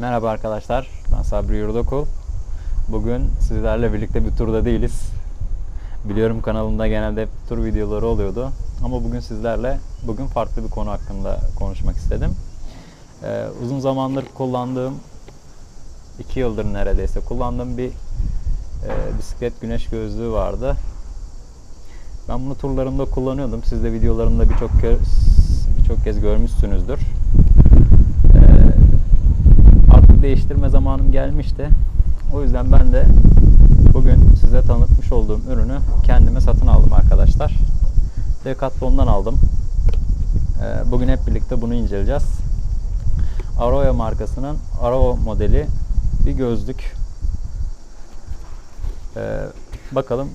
Merhaba arkadaşlar, ben Sabri Yurdokul. Bugün sizlerle birlikte bir turda değiliz. Biliyorum kanalımda genelde hep tur videoları oluyordu. Ama bugün sizlerle, bugün farklı bir konu hakkında konuşmak istedim. Ee, uzun zamandır kullandığım, iki yıldır neredeyse kullandığım bir e, bisiklet güneş gözlüğü vardı. Ben bunu turlarımda kullanıyordum. Siz de videolarımda birçok kez, birçok kez görmüşsünüzdür. Değiştirme zamanım gelmişti. O yüzden ben de bugün size tanıtmış olduğum ürünü kendime satın aldım arkadaşlar. Decathlon'dan aldım. Ee, bugün hep birlikte bunu inceleyeceğiz. Aroya markasının Arrow modeli bir gözlük. Ee, bakalım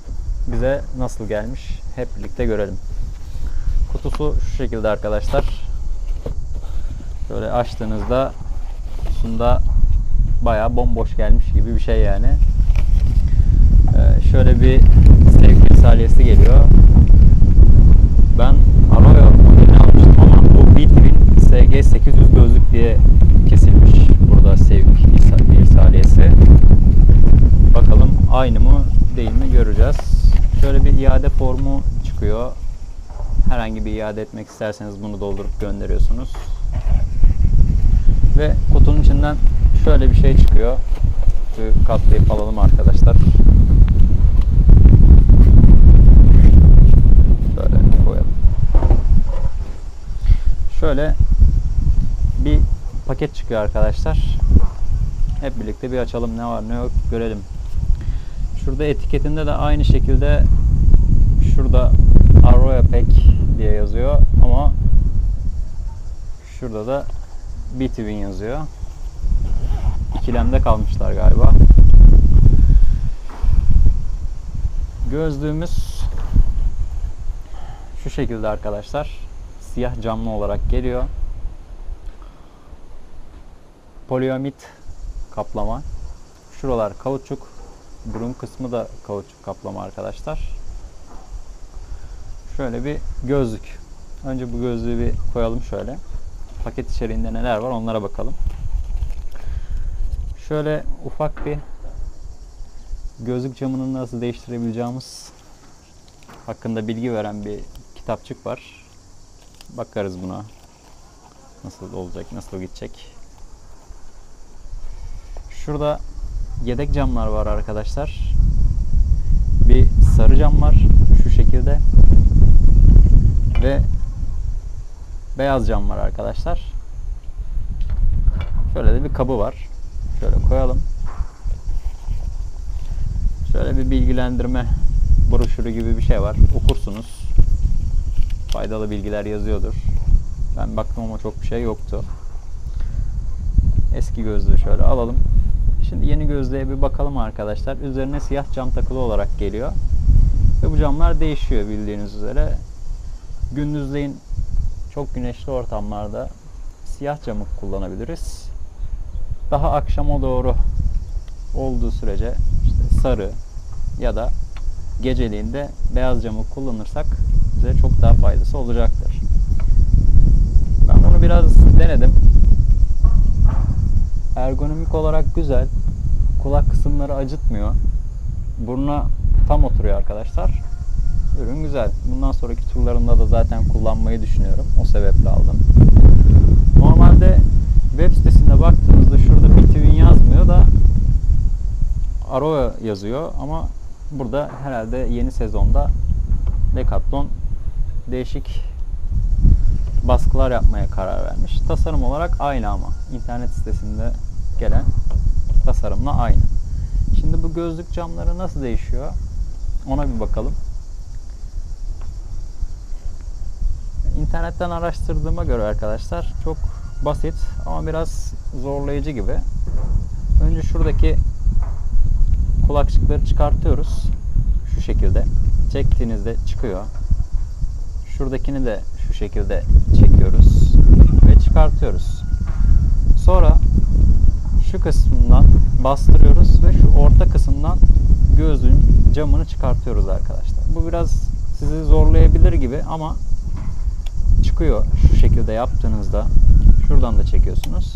bize nasıl gelmiş hep birlikte görelim. Kutusu şu şekilde arkadaşlar. Şöyle açtığınızda kutusunda bayağı bomboş gelmiş gibi bir şey yani. Ee, şöyle bir sevgi risalesi geliyor. Ben Arroyo modelini almıştım ama bu Bitwin SG800 gözlük diye kesilmiş burada sevgi risalesi. Bakalım aynı mı değil mi göreceğiz. Şöyle bir iade formu çıkıyor. Herhangi bir iade etmek isterseniz bunu doldurup gönderiyorsunuz. Ve kutunun içinden şöyle bir şey çıkıyor. Şu katlayıp alalım arkadaşlar. Şöyle koyalım. Şöyle bir paket çıkıyor arkadaşlar. Hep birlikte bir açalım ne var ne yok görelim. Şurada etiketinde de aynı şekilde şurada Arroyo Pack diye yazıyor ama şurada da Bitwin yazıyor. İkilemde kalmışlar galiba. Gözlüğümüz şu şekilde arkadaşlar. Siyah camlı olarak geliyor. Poliamit kaplama. Şuralar kauçuk. Burun kısmı da kauçuk kaplama arkadaşlar. Şöyle bir gözlük. Önce bu gözlüğü bir koyalım şöyle. Paket içeriğinde neler var onlara bakalım. Şöyle ufak bir gözlük camını nasıl değiştirebileceğimiz hakkında bilgi veren bir kitapçık var. Bakarız buna. Nasıl olacak, nasıl gidecek. Şurada yedek camlar var arkadaşlar. Bir sarı cam var şu şekilde. Ve beyaz cam var arkadaşlar. Şöyle de bir kabı var. Şöyle koyalım. Şöyle bir bilgilendirme broşürü gibi bir şey var. Okursunuz. Faydalı bilgiler yazıyordur. Ben baktım ama çok bir şey yoktu. Eski gözlüğü şöyle alalım. Şimdi yeni gözlüğe bir bakalım arkadaşlar. Üzerine siyah cam takılı olarak geliyor. Ve bu camlar değişiyor bildiğiniz üzere. Gündüzleyin çok güneşli ortamlarda siyah camı kullanabiliriz. Daha akşama doğru olduğu sürece işte sarı ya da geceliğinde beyaz camı kullanırsak bize çok daha faydası olacaktır. Ben bunu biraz denedim. Ergonomik olarak güzel. Kulak kısımları acıtmıyor. Buruna tam oturuyor arkadaşlar. Ürün güzel. Bundan sonraki turlarımda da zaten kullanmayı düşünüyorum. O sebeple aldım. Normalde web sitesinde baktığımızda şurada Bitwin yazmıyor da Arroyo yazıyor ama burada herhalde yeni sezonda Decathlon değişik baskılar yapmaya karar vermiş. Tasarım olarak aynı ama internet sitesinde gelen tasarımla aynı. Şimdi bu gözlük camları nasıl değişiyor? Ona bir bakalım. İnternetten araştırdığıma göre arkadaşlar çok basit ama biraz zorlayıcı gibi. Önce şuradaki kulakçıkları çıkartıyoruz. Şu şekilde. Çektiğinizde çıkıyor. Şuradakini de şu şekilde çekiyoruz ve çıkartıyoruz. Sonra şu kısmından bastırıyoruz ve şu orta kısımdan gözlüğün camını çıkartıyoruz arkadaşlar. Bu biraz sizi zorlayabilir gibi ama çıkıyor şu şekilde yaptığınızda şuradan da çekiyorsunuz.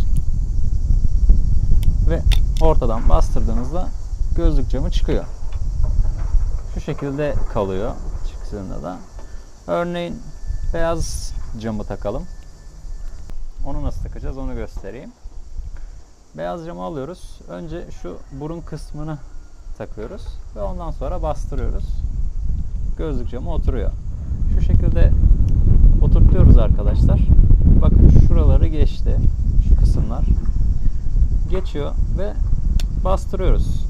ve ortadan bastırdığınızda gözlük camı çıkıyor. Şu şekilde kalıyor çıktığında da. Örneğin beyaz camı takalım. Onu nasıl takacağız onu göstereyim. Beyaz camı alıyoruz. Önce şu burun kısmını takıyoruz ve ondan sonra bastırıyoruz. Gözlük camı oturuyor. Şu şekilde oturtuyoruz arkadaşlar. Bakın şuraları geçti. Şu kısımlar geçiyor ve bastırıyoruz.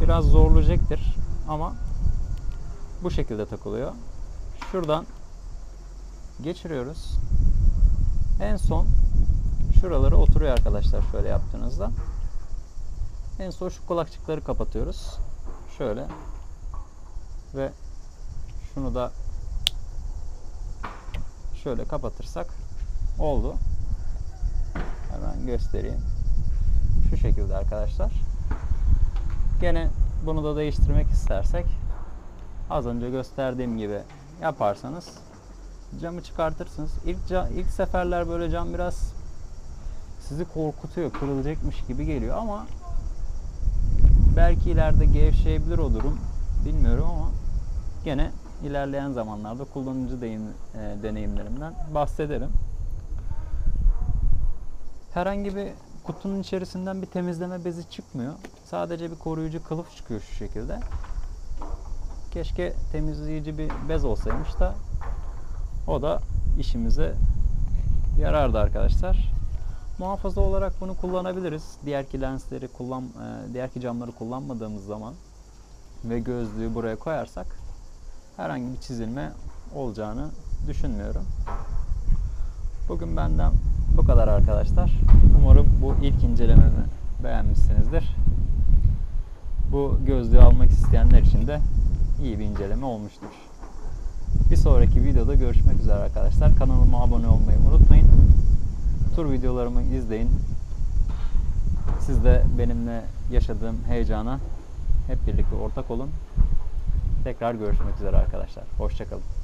Biraz zorlayacaktır ama bu şekilde takılıyor. Şuradan geçiriyoruz. En son şuraları oturuyor arkadaşlar şöyle yaptığınızda. En son şu kulakçıkları kapatıyoruz. Şöyle. Ve şunu da şöyle kapatırsak oldu. Hemen göstereyim. Şu şekilde arkadaşlar. Gene bunu da değiştirmek istersek az önce gösterdiğim gibi yaparsanız camı çıkartırsınız. İlk ca- ilk seferler böyle cam biraz sizi korkutuyor, kırılacakmış gibi geliyor ama belki ileride gevşeyebilir o durum. Bilmiyorum ama gene ilerleyen zamanlarda kullanıcı deyim, e, deneyimlerimden bahsederim. Herhangi bir kutunun içerisinden bir temizleme bezi çıkmıyor. Sadece bir koruyucu kılıf çıkıyor şu şekilde. Keşke temizleyici bir bez olsaymış da o da işimize yarardı arkadaşlar. Muhafaza olarak bunu kullanabiliriz. Diğerki lensleri kullan, e, diğerki camları kullanmadığımız zaman ve gözlüğü buraya koyarsak herhangi bir çizilme olacağını düşünmüyorum. Bugün benden bu kadar arkadaşlar. Umarım bu ilk incelememi beğenmişsinizdir. Bu gözlüğü almak isteyenler için de iyi bir inceleme olmuştur. Bir sonraki videoda görüşmek üzere arkadaşlar. Kanalıma abone olmayı unutmayın. Tur videolarımı izleyin. Siz de benimle yaşadığım heyecana hep birlikte ortak olun. Tekrar görüşmek üzere arkadaşlar. Hoşçakalın.